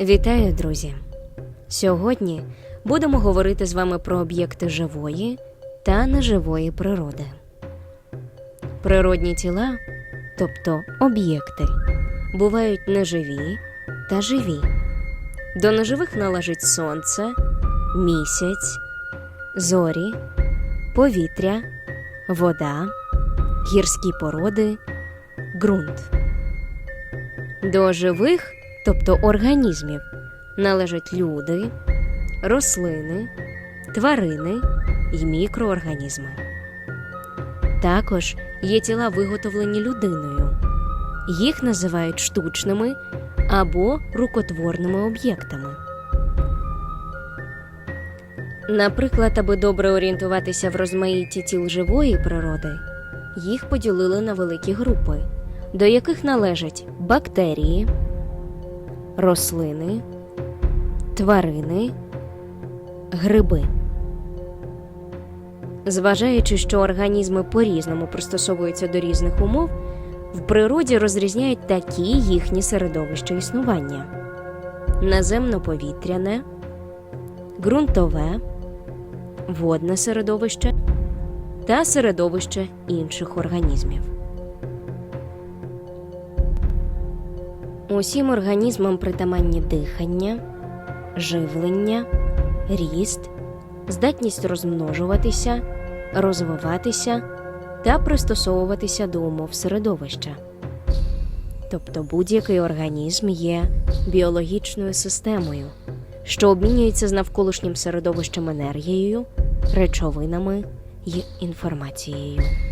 Вітаю, друзі! Сьогодні будемо говорити з вами про об'єкти живої та неживої природи. Природні тіла, тобто об'єкти, бувають неживі та живі. До неживих належить сонце, місяць, зорі, повітря, вода, гірські породи, ґрунт. До живих, тобто організмів, належать люди, рослини, тварини і мікроорганізми. Також є тіла, виготовлені людиною. Їх називають штучними або рукотворними об'єктами. Наприклад, аби добре орієнтуватися в розмаїтті тіл живої природи, їх поділили на великі групи, до яких належать бактерії, рослини, тварини, гриби. Зважаючи, що організми по-різному пристосовуються до різних умов, в природі розрізняють такі їхні середовища існування: наземно-повітряне, ґрунтове, водне середовище та середовище інших організмів. Усім організмам притаманні дихання, живлення, ріст, здатність розмножуватися, розвиватися та пристосовуватися до умов середовища. Тобто будь-який організм є біологічною системою, що обмінюється з навколишнім середовищем енергією, речовинами й інформацією.